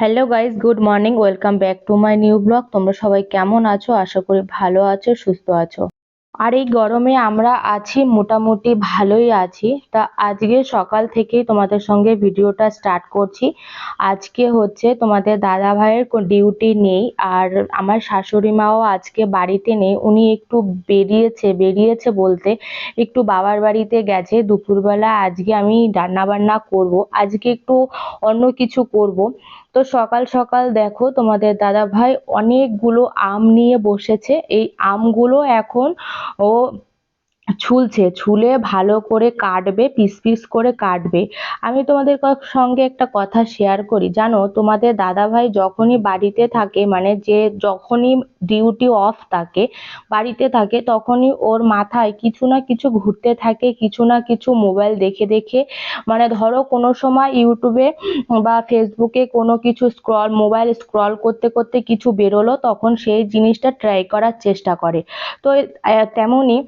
Hello guys good morning welcome back to my new blog তোমরা সবাই কেমন আছো? আশা করি ভালো আছো, সুস্থ আছো। আর এই গরমে আমরা আছি, মোটামুটি ভালোই আছি। তা আজকে সকাল থেকেই তোমাদের সঙ্গে ভিডিওটা স্টার্ট করছি। আজকে হচ্ছে তোমাদের দাদা ভাইয়ের ডিউটি নেই, আর আমার শাশুড়ি মাও আজকে বাড়িতে নেই। উনি একটু বেরিয়েছে বেরিয়েছে বলতে একটু বাবার বাড়িতে গেছে। দুপুরবেলা আজকে আমি রান্না বান্না করব। আজকে একটু অন্য কিছু করব। তো সকাল সকাল দেখো তোমাদের দাদা ভাই অনেকগুলো আম নিয়ে বসেছে। এই আমগুলো এখন ও ছুলছে, ছুলে ভালো করে কাটবে, পিস পিস করে কাটবে। আমি তোমাদের সঙ্গে একটা কথা শেয়ার করি। জানো, তোমাদের দাদাভাই যখনই বাড়িতে থাকে মানে যে যখনই ডিউটি অফ থাকে, বাড়িতে থাকে, তখনই ওর মাথায় কিছু না কিছু ঘুরতে থাকে, কিছু না কিছু মোবাইল দেখে দেখে। মানে ধরো, কোনো সময় ইউটিউবে বা ফেসবুকে কোনো কিছু স্ক্রল মোবাইল স্ক্রল করতে করতে কিছু বেরোলো, তখন সেই জিনিসটা ট্রাই করার চেষ্টা করে। তো তেমনই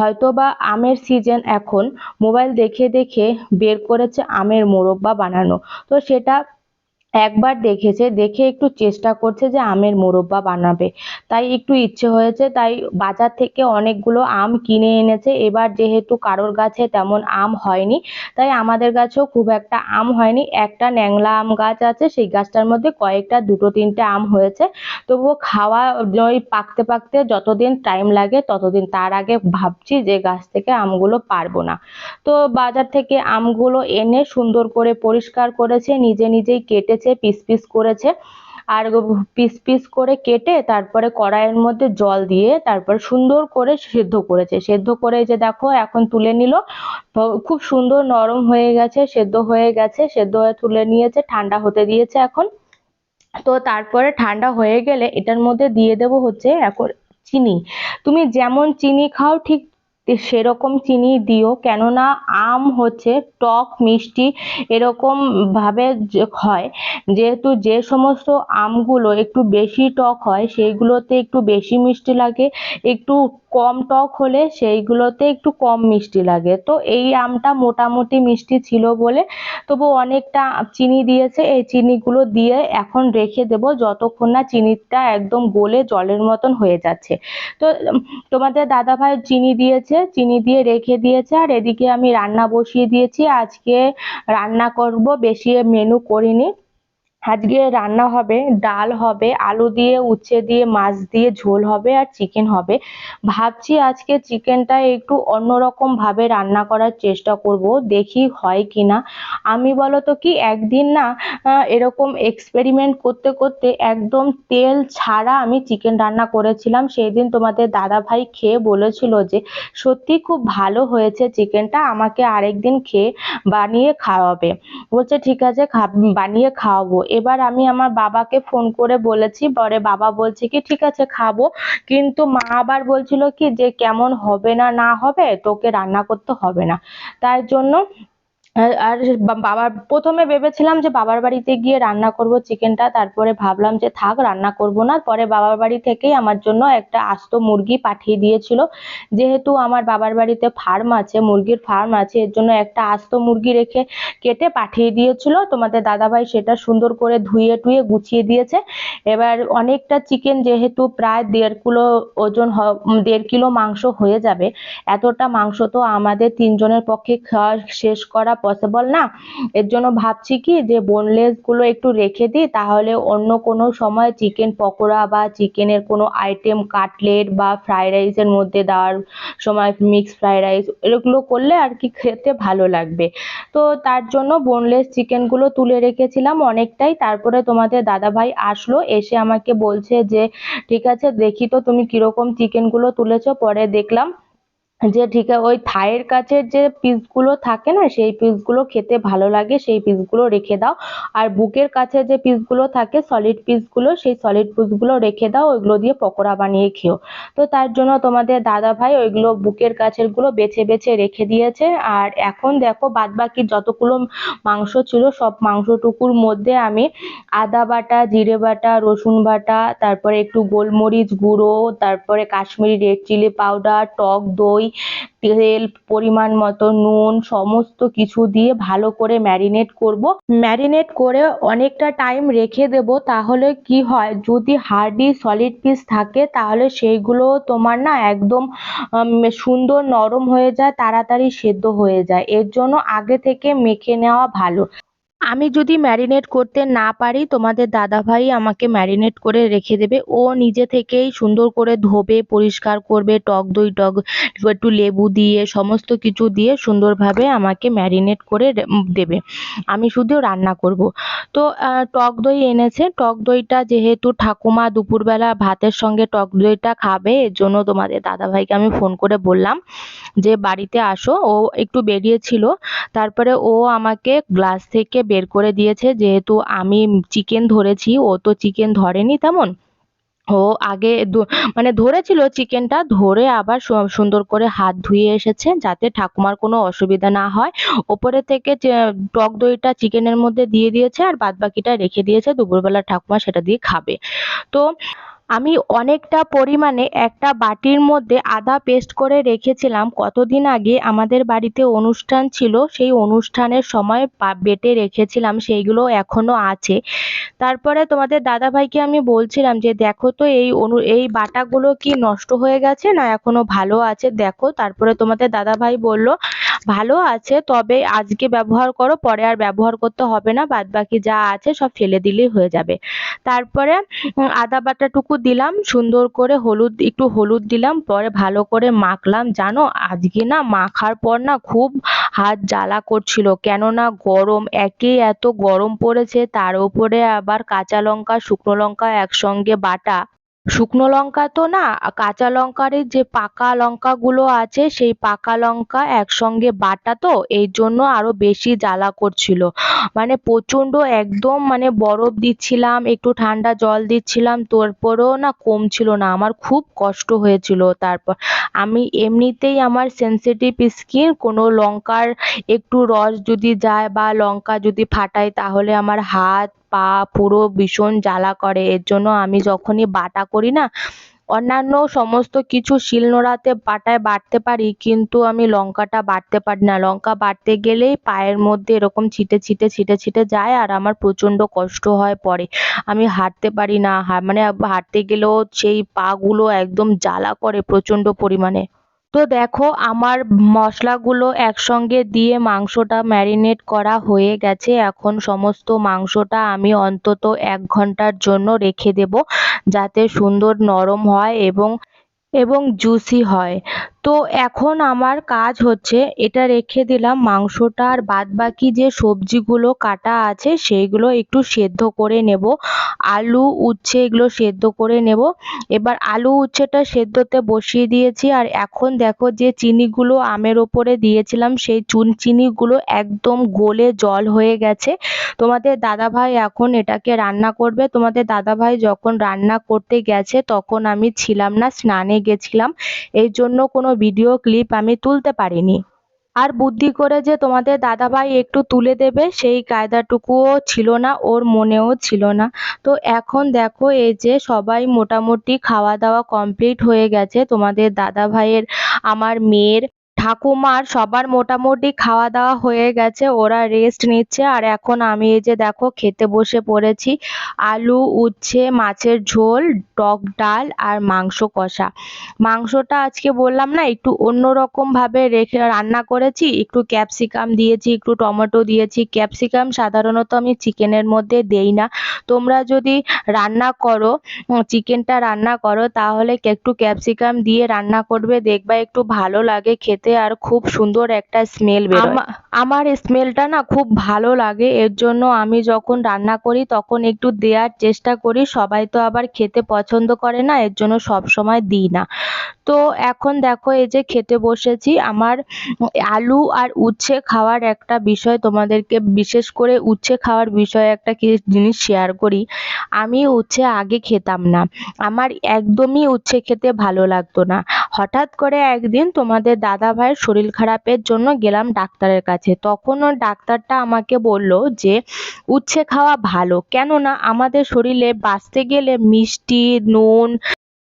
হয়তো হয়তো বা আমের সিজন এখন মোবাইল দেখে দেখে বের করেছে আমের মোরব্বা বানানো। তো সেটা একবার দেখেছে, দেখে একটু চেষ্টা করছে যে আমের মোরব্বা বানাবে। তাই একটু ইচ্ছে হয়েছে, তাই বাজার থেকে অনেকগুলো আম কিনে এনেছে। এবার যেহেতু কারোর গাছে তেমন আম হয়নি, তাই আমাদের গাছেও খুব একটা আম হয়নি। একটা ন্যাংলা আম গাছ আছে, সেই গাছটার মধ্যে কয়েকটা, দুটো, তিনটে আম হয়েছে। তবুও খাওয়া ওই পাকতে পাকতে যতদিন টাইম লাগে, ততদিন তার আগে ভাবছি যে গাছ থেকে আমগুলো পারব না। তো বাজার থেকে আমগুলো এনে সুন্দর করে পরিষ্কার করেছে, নিজে নিজেই কেটেছে। কেটেছে পিস পিস করেছে। আর পিস পিস করে কেটে তারপরে কড়াইয়ের মধ্যে জল দিয়ে তারপর সুন্দর করে সেদ্ধ করেছে। সেদ্ধ করে যে দেখো, এখন তুলে নিল। খুব সুন্দর নরম হয়ে গেছে, সেদ্ধ হয়ে গেছে, সেদ্ধ হয়ে তুলে নিয়েছে, ঠান্ডা হতে দিয়েছে এখন। তো তারপরে ঠান্ডা হয়ে গেলে এটার মধ্যে দিয়ে দেব হচ্ছে এখন চিনি। তুমি যেমন চিনি খাও, ঠিক সেরকম চিনি দিও, কেননা আম হচ্ছে টক, মিষ্টি এরকম ভাবে হয়। যেহেতু যে সমস্ত আমগুলো একটু বেশি টক হয়, সেইগুলোতে একটু বেশি মিষ্টি লাগে, একটু কম টক হলে সেইগুলোতে একটু কম মিষ্টি লাগে। তো এই আমটা মোটামুটি মিষ্টি ছিল বলে তবু অনেকটা চিনি দিয়েছে। এই চিনিগুলো দিয়ে এখন রেখে দেব যতক্ষণ না চিনিটা একদম গলে জলের মতন হয়ে যাচ্ছে। তো তোমাদের দাদা ভাই চিনি দিয়েছে, চিনি দিয়ে রেখে দিয়েছে আর এদিকে আমি রান্না বসিয়ে দিয়েছি। আজকে রান্না করব, বেশি মেনু করিনি। আজকে রান্না হবে, ডাল হবে, আলু দিয়ে, উচ্ছে দিয়ে, মাছ দিয়ে, ঝোল হবে আর চিকেন হবে। ভাবছি আজকে চিকেনটা একটু অন্যরকম ভাবে রান্না করার চেষ্টা করব, দেখি হয় কি না আমি বলো তো কি, একদিন না এরকম এক্সপেরিমেন্ট করতে করতে একদম তেল ছাড়া আমি চিকেন রান্না করেছিলাম। সেই দিন তোমাদের দাদা ভাই খেয়ে বলেছিল যে, সত্যি খুব ভালো হয়েছে চিকেনটা আমাকে আরেকদিন খেয়ে বানিয়ে খাওয়াবে। বলছে, ঠিক আছে বানিয়ে খাওয়াবো। এবার আমি আমার বাবাকে ফোন করে বলেছি, পরে বাবা বলছে কি, ঠিক আছে, খাব। কিন্তু মা আবার বলছিল কি, যে কেমন হবে না না হবে, তোকে রান্না করতে হবে না। তাই জন্য আর বাবার, প্রথমে ভেবেছিলাম যে বাবার বাড়িতে গিয়ে রান্না করব চিকেনটা, তারপরে ভাবলাম যে থাক, রান্না করব না। পরে বাবার বাড়ি থেকেই আমার জন্য একটা আস্ত মুরগি পাঠিয়ে দিয়েছিল। যেহেতু আমার বাবার বাড়িতে ফার্ম আছে, মুরগির ফার্ম আছে, এর জন্য একটা আস্ত মুরগি রেখে কেটে পাঠিয়ে দিয়েছিল। তোমাদের দাদাভাই সেটা সুন্দর করে ধুয়ে টুয়ে গুছিয়ে দিয়েছে। এবার অনেকটা চিকেন যেহেতু প্রায় দেড় কিলো ওজন দেড় কিলো মাংস হয়ে যাবে, এতটা মাংস তো আমাদের তিনজনের পক্ষে খাওয়া শেষ করা পসিবল না। এর জন্য ভাবছি কি যে বোনলেসগুলো একটু রেখে দিই, তাহলে অন্য কোনো সময় চিকেন পকোড়া বা চিকেনের কোনো আইটেম কাটলেট বা ফ্রাইড রাইসের মধ্যে দেওয়ার সময় মিক্স ফ্রাইড রাইস এগুলো করলে আর কি খেতে ভালো লাগবে। তো তার জন্য বোনলেস চিকেনগুলো তুলে রেখেছিলাম অনেকটাই, তারপরে তোমাদের দাদাভাই আসলো, এসে আমাকে বলছে যে, ঠিক আছে, দেখি তো তুমি কীরকম চিকেনগুলো তুলেছো, পরে দেখলাম। যে ঠিক ওই থায়ের কাছের যে পিসগুলো থাকে না, সেই পিসগুলো খেতে ভালো লাগে, সেই পিসগুলো রেখে দাও। আর বুকের কাছে যে পিসগুলো থাকে সলিড পিসগুলো সেই সলিড পিসগুলো রেখে দাও, ওইগুলো দিয়ে পকোড়া বানিয়ে খেও। তো তার জন্য তোমাদের দাদা ভাই ওইগুলো বুকের কাছেরগুলো বেছে বেছে রেখে দিয়েছে। আর এখন দেখো, বাদবাকি যতগুলো মাংস ছিল, সব মাংসটুকুর মধ্যে আমি আদা বাটা, জিরে বাটা, রসুন বাটা, তারপরে একটু গোলমরিচ গুঁড়ো, তারপরে কাশ্মীরি রেড চিলি পাউডার টক দই তেল, পরিমাণ মতো নুন, সমস্ত কিছু দিয়ে ভালো করে ম্যারিনেট করব। ম্যারিনেট করে অনেকটা টাইম রেখে দেব, তাহলে কি হয়, যদি হার্ডি, সলিড পিস থাকে, তাহলে সেইগুলো তোমার না একদম সুন্দর নরম হয়ে যায়, তাড়াতাড়ি সেদ্ধ হয়ে যায়। এর জন্য আগে থেকে মেখে নেওয়া ভালো। আমি যদি ম্যারিনেট করতে না পারি, তোমাদের দাদাভাই আমাকে ম্যারিনেট করে রেখে দেবে। ও নিজে থেকেই সুন্দর করে ধোবে, পরিষ্কার করবে, টক দই, টক, একটু লেবু দিয়ে, সমস্ত কিছু দিয়ে সুন্দরভাবে আমাকে ম্যারিনেট করে দেবে। আমি শুধু রান্না করব। তো টক দই এনেছে। টক দইটা যেহেতু ঠাকুমা দুপুরবেলা ভাতের সঙ্গে টক দইটা খাবে, এর জন্য তোমাদের দাদাভাইকে আমি ফোন করে বললাম যে, বাড়িতে আসো। ও একটু বেরিয়েছিল। তারপরে ও আমাকে গ্লাস থেকে বের করে দিয়েছে, যেহেতু আমি চিকেন ধরেছি, ও তো চিকেন ধরেনি তেমন। ও আগে মানে ধরেছিল চিকেনটা ধরে আবার সুন্দর করে হাত ধুয়ে এসেছে, যাতে ঠাকুমার কোনো অসুবিধা না হয়। ওপরে থেকে টক দইটা চিকেনের মধ্যে দিয়ে দিয়েছে, আর বাদ বাকিটা রেখে দিয়েছে, দুপুরবেলা ঠাকুমা সেটা দিয়ে খাবে। তো আমি অনেকটা পরিমাণে একটা বাটির মধ্যে আদা পেস্ট করে রেখেছিলাম। কতদিন আগে আমাদের বাড়িতে অনুষ্ঠান ছিল, সেই অনুষ্ঠানের সময় বেটে রেখেছিলাম, সেইগুলো এখনও আছে। তারপরে তোমাদের দাদাভাইকে আমি বলছিলাম যে, দেখো তো এই অনু, এই বাটাগুলো কি নষ্ট হয়ে গেছে না এখনও ভালো আছে? দেখো। তারপরে তোমাদের দাদাভাই বলল ভালো আছে, তবে আজকে ব্যবহার করো, পরে আর ব্যবহার করতে হবে না বাদ বাকি যা আছে সব ফেলে দিলেই হয়ে যাবে। তারপরে আদা বাটাটুকু দিলাম, সুন্দর করে হলুদ, একটু হলুদ দিলাম, পরে ভালো করে মাখলাম। জানো, আজকে না মাখার পর না খুব হাত জ্বালা করছিল, কেননা গরম, একে এত গরম পড়েছে, তার উপরে আবার কাঁচা লঙ্কা, শুকনো লঙ্কা, একসঙ্গে বাটা শুকনো লঙ্কা তো না কাঁচা লঙ্কার যে পাকা লঙ্কাগুলো আছে, সেই পাকা লঙ্কা একসঙ্গে বাটা তো এই জন্য আরও বেশি জ্বালা করছিল। মানে প্রচণ্ড একদম মানে বরফ দিচ্ছিলাম, একটু ঠান্ডা জল দিচ্ছিলাম তারপরেও না কমছিল না, আমার খুব কষ্ট হয়েছিল তারপর। আমি এমনিতেই আমার সেন্সিটিভ স্কিন কোনো লঙ্কার একটু রস যদি যায় বা লঙ্কা যদি ফাটাই, তাহলে আমার হাত পা পুরো ভীষণ জ্বালা করে। এর জন্য আমি যখনই বাটা করি না, অন্যান্য সমস্ত কিছু শিলনোড়াতে বাটায় বাটতে পারি, কিন্তু আমি লঙ্কাটা বাটতে পারি না। লঙ্কা বাটতে গেলেই পায়ের মধ্যে এরকম ছিটে ছিটে ছিটে ছিটে যায় আর আমার প্রচণ্ড কষ্ট হয় পরে। আমি হাঁটতে পারি না মানে হাঁটতে গেলেও সেই পাগুলো একদম জ্বালা করে প্রচণ্ড পরিমাণে। তো দেখো, আমার মশলাগুলো একসঙ্গে দিয়ে মাংসটা ম্যারিনেট করা হয়ে গেছে। এখন সমস্ত মাংসটা আমি অন্তত এক ঘণ্টার জন্য রেখে দেব যাতে সুন্দর নরম হয় এবং এবং জুসি হয়। তো এখন আমার কাজ হচ্ছে এটা রেখে দিলাম মাংসটা আর বাদ বাকি যে সবজিগুলো কাটা আছে সেইগুলো একটু সেদ্ধ করে নেব। আলু, উচ্ছে এগুলো সেদ্ধ করে নেব। এবার আলু, উচ্ছেটা সেদ্ধতে বসিয়ে দিয়েছি আর এখন দেখো যে চিনিগুলো আমের ওপরে দিয়েছিলাম সেই চুন চিনিগুলো একদম গলে জল হয়ে গেছে। তোমাদের দাদাভাই এখন এটাকে রান্না করবে। তোমাদের দাদাভাই যখন রান্না করতে গেছে তখন আমি ছিলাম না, স্নানে গেছিলাম। এই জন্য কোনো ভিডিও ক্লিপ আমি তুলতে পারিনি। আর বুদ্ধি করে যে তোমাদের দাদাভাই একটু তুলে দেবে, সেই কায়দাটুকুও ছিল না, ওর মনেও ছিল না। তো এখন দেখো এই যে সবাই মোটামুটি খাওয়া দাওয়া কমপ্লিট হয়ে গেছে। তোমাদের দাদাভাইয়ের, আমার মেয়ের ঠাকুমার সবার মোটামুটি খাওয়া দাওয়া হয়ে গেছে, ওরা রেস্ট নিচ্ছে। আর এখন আমি এই যে দেখো খেতে বসে পড়েছি, আলু, উচ্ছে, মাছের ঝোল, টক ডাল আর মাংস কষা। মাংসটা আজকে বললাম না, একটু অন্যরকমভাবে রেখে রান্না করেছি, একটু ক্যাপসিকাম দিয়েছি, একটু টমেটো দিয়েছি। ক্যাপসিকাম সাধারণত আমি চিকেনের মধ্যে দেই না। তোমরা যদি রান্না করো চিকেনটা রান্না করো, তাহলে একটু ক্যাপসিকাম দিয়ে রান্না করবে, দেখবা একটু ভালো লাগে খেতে। আর খুব সুন্দর একটা স্মেল বেরোয়। আমার স্মেলটা না খুব ভালো লাগে, এর জন্য আমি যখন রান্না করি তখন একটু দেওয়ার চেষ্টা করি, সবাই তো আবার খেতে পছন্দ করে না, এর জন্য সব সময় দিই না। তো এখন দেখো এই যে খেতে বসেছি, আমার আলু আর উচ্ছে খাওয়ার একটা বিষয়, তোমাদেরকে বিশেষ করে উচ্ছে খাওয়ার বিষয়ে একটা কি জিনিস শেয়ার করি। আমি উচ্ছে আগে খেতাম না, আমার একদমই উচ্ছে খেতে ভালো লাগতো না। হঠাৎ করে একদিন তোমাদের দাদা ভাইয়ের শরীর খারাপের জন্য গেলাম ডাক্তারের কাছে। তখন ডাক্তারটা আমাকে বলল যে, উচ্ছে খাওয়া ভালো। কেননা আমাদের শরীরে বাঁচতে গেলে মিষ্টি, নুন,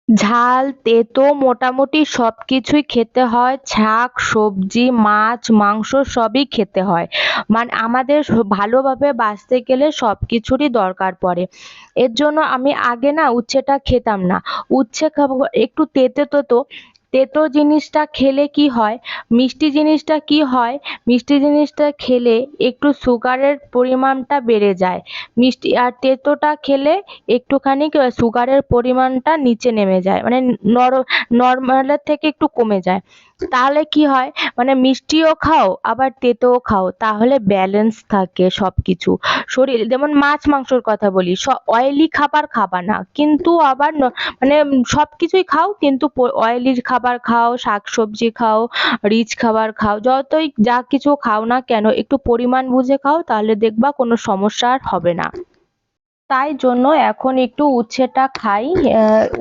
ঝাল, তেতো মোটামুটি সব কিছুই খেতে হয়। শাক, সবজি, মাছ, মাংস সবই খেতে হয়। মানে আমাদের ভালোভাবে বাঁচতে গেলে সব কিছুরই দরকার পড়ে। এর জন্য আমি আগে না উচ্ছেটা খেতাম না। উচ্ছে খাব, একটু তেতো তেতো তেতো জিনিসটা খেলে কি হয়? মিষ্টি জিনিসটা কি হয়? মিষ্টি জিনিসটা খেলে একটু সুগারের পরিমাণটা বেড়ে যায়। মিষ্টি আর তেতোটা খেলে একটুখানি সুগারের পরিমাণটা নিচে নেমে যায়। মানে নর, নর্মালের থেকে একটু কমে যায়। তাহলে কি হয়? মানে মিষ্টিও খাও, আবার তেতোও খাও, তাহলে ব্যালেন্স থাকে সব কিছু শরীর, যেমন মাছ মাংসর কথা বলি অয়েলি খাবার খাবা না, কিন্তু আবার মানে সব কিছুই খাও, কিন্তু অয়েলি খাবার খাও শাক সবজি খাও রিচ খাবার খাও, যতই যা কিছু খাও না কেন, একটু পরিমাণ বুঝে খাও, তাহলে দেখবা কোনো সমস্যা আর হবে না। তাই জন্য এখন একটু উচ্ছেটা খাই।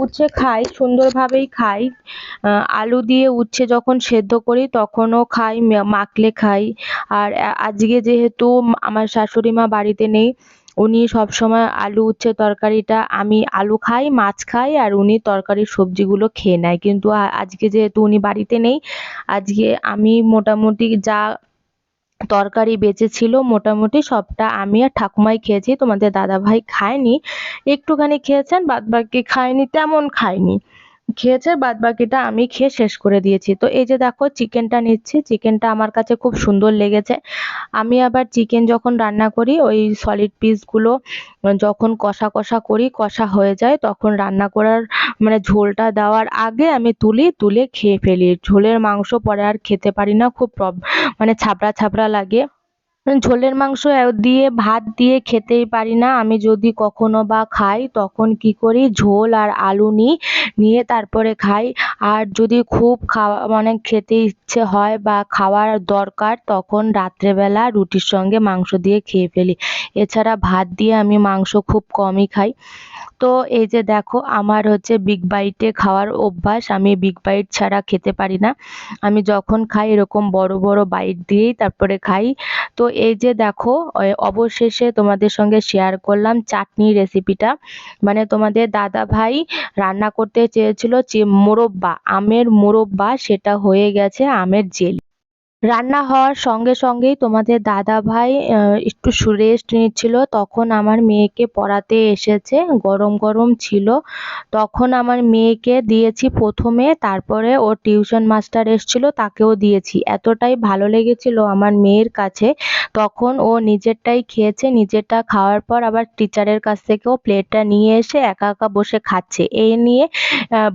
উচ্ছে খাই, সুন্দরভাবেই খাই। আলু দিয়ে উচ্ছে যখন সেদ্ধ করি তখনও খাই মাখলে খাই। আর আজকে যেহেতু আমার শাশুড়ি মা বাড়িতে নেই, উনি সবসময় আলু উচ্ছে তরকারিটা আমি আলু খাই, মাছ খাই আর উনি তরকারির সবজিগুলো খেয়ে নেয়। কিন্তু আজকে যেহেতু উনি বাড়িতে নেই, আজকে আমি মোটামুটি যা তরকারি বেঁচে ছিল মোটামুটি সবটা আমি আর ঠাকুমাই খেয়েছি, তোমাদের দাদাভাই খায়নি, একটুখানি খেয়েছেন, বাদবাকি খায়নি, তেমন খায়নি। খেয়েছে বাদ বাকিটা আমি খেয়ে শেষ করে দিয়েছি। তো এই যে দেখো চিকেনটা নিচ্ছি। চিকেনটা আমার কাছে খুব সুন্দর লেগেছে। আমি আবার চিকেন যখন রান্না করি, ওই সলিড পিসগুলো যখন কষা কষা করি, কষা হয়ে যায়, তখন রান্না করার মানে ঝোলটা দেওয়ার আগে আমি তুলি, তুলে খেয়ে ফেলি। ঝোলের মাংস পরে আর খেতে পারি না, খুব মানে ছাবড়া ছাবড়া লাগে। ঝোলের মাংস দিয়ে, ভাত দিয়ে খেতেই পারি না। আমি যদি কখনো বা খাই, তখন কি করি? ঝোল আর আলু নিই নিয়ে তারপরে খাই। আর যদি খুব খাওয়া মানে খেতে ইচ্ছে হয় বা খাওয়ার দরকার, তখন রাত্রেবেলা রুটির সঙ্গে মাংস দিয়ে খেয়ে ফেলি। এছাড়া ভাত দিয়ে আমি মাংস খুব কমই খাই। তো এই যে দেখো, আমার হচ্ছে বিগ বাইটে খাওয়ার অভ্যাস। আমি বিগ বাইট ছাড়া খেতে পারি না। আমি যখন খাই এরকম বড় বড় বাইট দিয়েই তারপরে খাই। তো এই যে দেখো অবশেষে তোমাদের সঙ্গে শেয়ার করলাম চাটনি রেসিপিটা মানে তোমাদের দাদা ভাই রান্না করতে চেয়েছিল যে মোরব্বা, আমের মোরব্বা, সেটা হয়ে গেছে আমের জেলি। রান্না হওয়ার সঙ্গে সঙ্গেই তোমাদের দাদা ভাই একটু রেস্ট নিচ্ছিল। তখন আমার মেয়েকে পড়াতে এসেছে। গরম গরম ছিল। তখন আমার মেয়েকে দিয়েছি প্রথমে। তারপরে ওর টিউশন মাস্টার এসছিল, তাকেও দিয়েছি। এতটাই ভালো লেগেছিল আমার মেয়ের কাছে। তখন ও নিজেরটাই খেয়েছে। নিজেরটা খাওয়ার পর আবার টিচারের কাছ থেকেও প্লেটটা নিয়ে এসে একা একা বসে খাচ্ছে। এই নিয়ে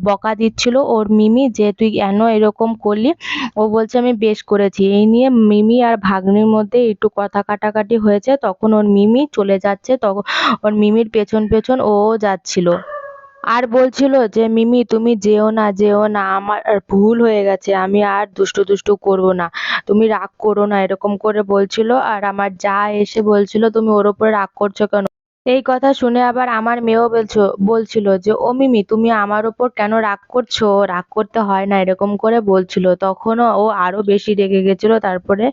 বকা দিচ্ছিল ওর মিমি যে, তুই কেন এরকম করলি? ও বলছে, আমি বেশ করেছি। যাচ্ছি এই নিয়ে মিমি আর ভাগ্নির মধ্যে একটু কথা কাটাকাটি হয়েছে, তখন ওর মিমি চলে যাচ্ছে তখন ওর মিমির পেছন পেছন ও যাচ্ছিল। আর বলছিল যে, মিমি, তুমি যেও না যেও না, আমার ভুল হয়ে গেছে, আমি আর দুষ্টু দুষ্টু করব না, তুমি রাগ করো না, এরকম করে বলছিল। আর আমার যা এসে বলছিল, তুমি ওর ওপরে রাগ করছ কেন? এই কথা শুনে আবার আমার মেয়েও বলছো, বলছিল যে, ও মিমি, তুমি আমার ওপর কেন রাগ করছ? রাগ করতে হয় না, এরকম করে বলছিল। তখনও ও আরও বেশি রেগে গেছিল, তারপরে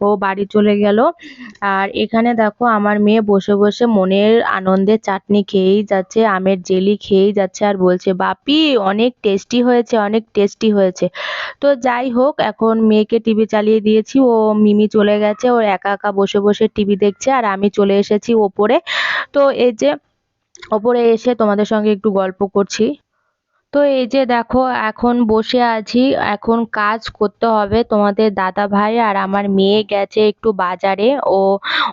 ও বাড়ি চলে গেল। আর এখানে দেখো, আমার মেয়ে বসে বসে মনের আনন্দে চাটনি খেয়েই যাচ্ছে, আমের জেলি খেয়েই যাচ্ছে আর বলছে, বাপি, অনেক টেস্টি হয়েছে, অনেক টেস্টি হয়েছে। তো যাই হোক, এখন মেয়েকে টিভি চালিয়ে দিয়েছি। ও মিমি চলে গেছে, ও একা একা বসে বসে টিভি দেখছে আর আমি চলে এসেছি ওপরে। তো এই যে ওপরে এসে তোমাদের সঙ্গে একটু গল্প করছি। তো এই যে দেখো, এখন বসে আছি, এখন কাজ করতে হবে তোমাদের দাদা ভাই আর আমার মেয়ে গেছে একটু বাজারে। ও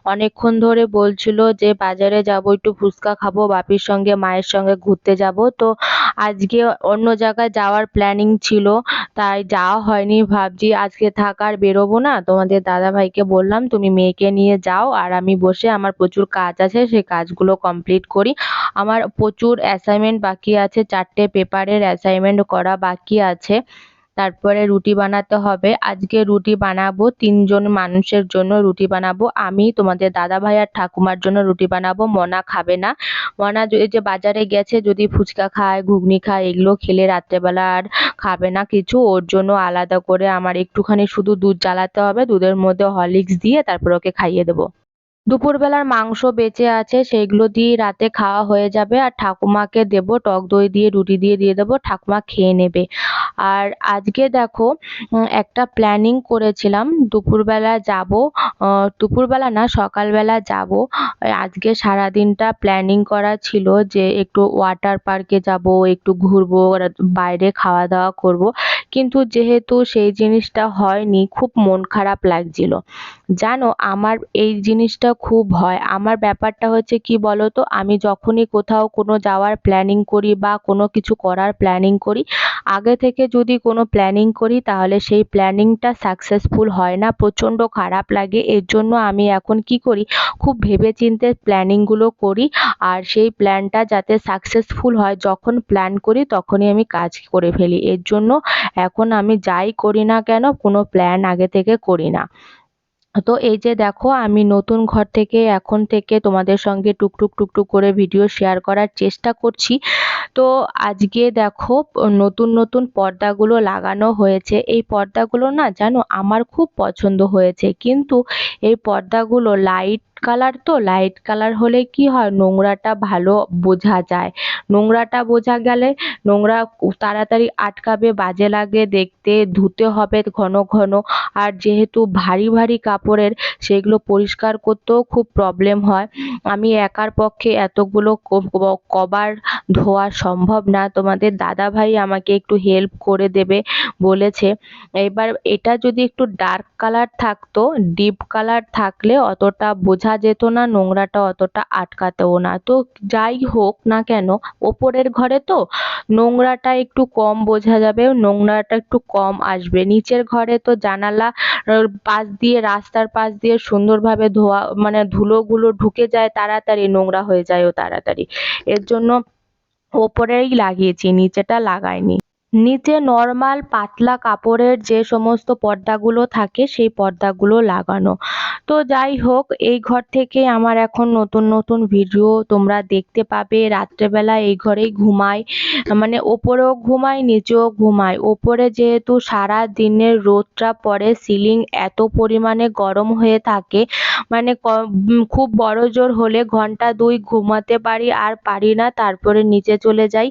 অনেকক্ষণ ধরে বলছিল যে বাজারে যাব, একটু ফুচকা খাব, বাপির সঙ্গে, মায়ের সঙ্গে ঘুরতে যাব। তো আজকে অন্য জায়গায় যাওয়ার প্ল্যানিং ছিল, তাই যাওয়া হয়নি ভাবছি। আজকে থাকার বেরোবো না, তোমাদের দাদা ভাইকে বললাম, তুমি মেয়েকে নিয়ে যাও আর আমি বসে আমার প্রচুর কাজ আছে সেই কাজগুলো কমপ্লিট করি। আমার প্রচুর অ্যাসাইনমেন্ট বাকি আছে, চারটে পেপারের অ্যাসাইনমেন্ট করা বাকি আছে। তারপরে রুটি বানাতে হবে। আজকে রুটি বানাবো, তিনজন মানুষের জন্য রুটি বানাবো। আমি, তোমাদের দাদা ভাই আর ঠাকুমার জন্য রুটি বানাবো। মনা খাবে না। মনা যে বাজারে গেছে, যদি ফুচকা খায়, ঘুগনি খায়, এগুলো খেলে রাত্রেবেলা আর খাবে না কিছু। ওর জন্য আলাদা করে আমার একটুখানি শুধু দুধ জ্বালাতে হবে। দুধের মধ্যে হরলিক্স দিয়ে তারপর ওকে খাইয়ে দেবো। দুপুরবেলার মাংস বেঁচে আছে সেইগুলো দিয়ে রাতে খাওয়া হয়ে যাবে। আর ঠাকুমাকে দেবো, টক দই দিয়ে, রুটি দিয়ে দিয়ে দেবো, ঠাকুমা খেয়ে নেবে। আর আজকে দেখো একটা প্ল্যানিং করেছিলাম। দুপুরবেলা যাব দুপুরবেলা না, সকালবেলা যাব। আজকে সারা দিনটা প্ল্যানিং করা ছিল যে একটু ওয়াটার পার্কে যাব, একটু ঘুরবো বাইরে খাওয়া দাওয়া করব। কিন্তু যেহেতু সেই জিনিসটা হয়নি, খুব মন খারাপ লাগছিল। জানো, আমার এই জিনিসটা খুব হয়। আমার ব্যাপারটা হচ্ছে কি বলো তো আমি যখনই কোথাও কোনো যাওয়ার প্ল্যানিং করি বা কোনো কিছু করার প্ল্যানিং করি, আগে থেকে যদি কোনো প্ল্যানিং করি তাহলে সেই প্ল্যানিংটা সাকসেসফুল হয় না, প্রচণ্ড খারাপ লাগে। এর জন্য আমি এখন কি করি, খুব ভেবেচিন্তে প্ল্যানিংগুলো করি আর সেই প্ল্যানটা যাতে সাকসেসফুল হয়, যখন প্ল্যান করি তখনই আমি কাজ করে ফেলি। এর জন্য এখন আমি যাই করি না কেন? কোনো প্ল্যান আগে থেকে করি না। তো এই যে দেখো, আমি নতুন ঘর থেকে, এখন থেকে তোমাদের সঙ্গে টুকটুক টুকটুক করে ভিডিও শেয়ার করার চেষ্টা করছি। তো আজকে দেখো, নতুন নতুন পর্দাগুলো লাগানো হয়েছে। এই পর্দাগুলো না, জানো, আমার খুব পছন্দ হয়েছে। কিন্তু এই পর্দাগুলো লাইট কালার তো লাইট কালার হলে কি হয়? নোংরাটা ভালো বোঝা যায়। নোংরাটা বোঝা গেলে নোংরা তাড়াতাড়ি আটকাবে, বাজে লাগে দেখতে, ধুতে হবে ঘন ঘন। আর যেহেতু ভারী ভারী কাপড়ের, সেগুলো পরিষ্কার করতেও খুব প্রবলেম হয়। আমি একার পক্ষে এতগুলো কভার ধোয়া সম্ভব না। তোমাদের দাদা ভাই আমাকে একটু হেল্প করে দেবে বলেছে। এবার এটা যদি একটু ডার্ক কালার থাকতো ডিপ কালার থাকলে অতটা বোঝা যেত না, নোংরাটা অতটা আটকাতেও না। তো যাই হোক না কেন, ওপরের ঘরে তো নোংরাটা একটু কম বোঝা যাবে, নোংরাটা একটু কম আসবে। নিচের ঘরে তো জানালা পাশ দিয়ে, রাস্তার পাশ দিয়ে সুন্দরভাবে ধোয়া মানে ধুলোগুলো ঢুকে যায় তাড়াতাড়ি, নোংরা হয়ে যায় ও তাড়াতাড়ি। এর জন্য ওপরেই লাগিয়েছি, নিচেটা লাগাইনি। নিচে নর্মাল পাতলা কাপড়ের যে সমস্ত পর্দাগুলো থাকে, সেই পর্দাগুলো লাগানো। তো যাই হোক, এই ঘর থেকে আমার এখন নতুন নতুন ভিডিও তোমরা দেখতে পাবে। রাত্রেবেলা এই ঘরেই ঘুমাই। মানে ওপরেও ঘুমাই, নিচেও ঘুমাই। ওপরে যেহেতু সারা দিনের রোদটা পরে সিলিং এত পরিমাণে গরম হয়ে থাকে মানে খুব বড় জোর হলে ঘণ্টা দুই ঘুমাতে পারি আর পারি না, তারপরে নিচে চলে যাই।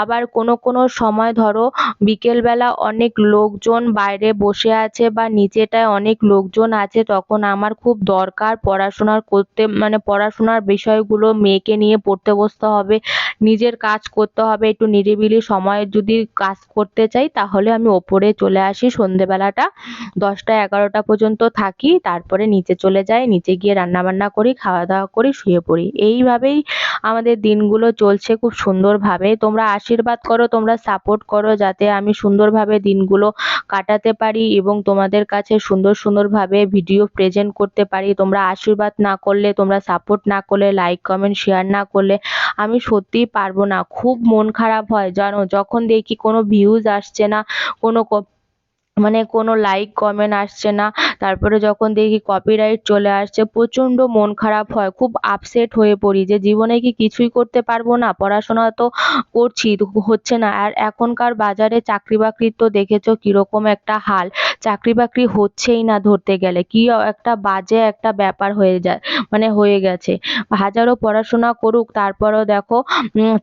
আবার কোনো কোনো সময় ধরো বিকেলবেলা অনেক লোকজন বাইরে বসে আছে বা নিচেটায় অনেক লোকজন আছে, তখন আমার খুব দরকার পড়াশোনার করতে মানে পড়াশোনার বিষয়গুলো মেয়েকে নিয়ে পড়তে বসতে হবে, নিজের কাজ করতে হবে, একটু নিরিবিলি সময়ে যদি কাজ করতে চাই তাহলে আমি ওপরে চলে আসি, সন্ধেবেলাটা দশটা এগারোটা পর্যন্ত থাকি, তারপরে নিচে চলে যাই, নিচে গিয়ে রান্নাবান্না করি খাওয়া দাওয়া করি, শুয়ে পড়ি। এইভাবেই আমাদের দিনগুলো চলছে খুব সুন্দরভাবে, তোমরা আশীর্বাদ করো, তোমরা সাপোর্ট করো। যাতে আমি সুন্দরভাবে দিনগুলো কাটাতে পারি এবং তোমাদের কাছে সুন্দর সুন্দরভাবে ভিডিও প্রেজেন্ট করতে পারি। তোমরা আশীর্বাদ না করলে, তোমরা সাপোর্ট না করলে লাইক কমেন্ট শেয়ার না করলে আমি সত্যিই পারব না। খুব মন খারাপ হয়, জানো? যখন দেখি কোনো ভিউজ আসছে না, কোনো মানে কোনো লাইক কমেন্ট আসছে না। তারপরে যখন দেখি কপিরাইট চলে আসছে, প্রচণ্ড মন খারাপ হয়, খুব আপসেট হয়ে পড়ি যে জীবনে কি কিছুই করতে পারব না, পড়াশোনা তো করছি, হচ্ছে না। আর এখনকার বাজারে চাকরি বাকরির তো দেখেছ কীরকম একটা হাল। চাকরি বাকরি হচ্ছেই না ধরতে গেলে, কি একটা বাজে একটা ব্যাপার হয়ে যায় মানে হয়ে গেছে। হাজারো পড়াশোনা করুক, তারপরেও দেখো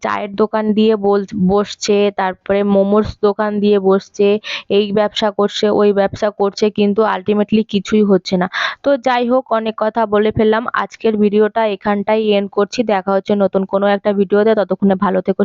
চায়ের দোকান দিয়ে বল, বসছে, তারপরে মোমোস দোকান দিয়ে বসছে, এই ব্যবসা করছে, ওই ব্যবসা করছে, কিন্তু আলটিমেটলি কিছুই হচ্ছে না। তো যাই হোক, অনেক কথা বলে ফেললাম। আজকের ভিডিওটা এখানটাই এন্ড করছি। দেখা হচ্ছে নতুন কোনো একটা ভিডিওতে। ততক্ষণে ভালো থেকো।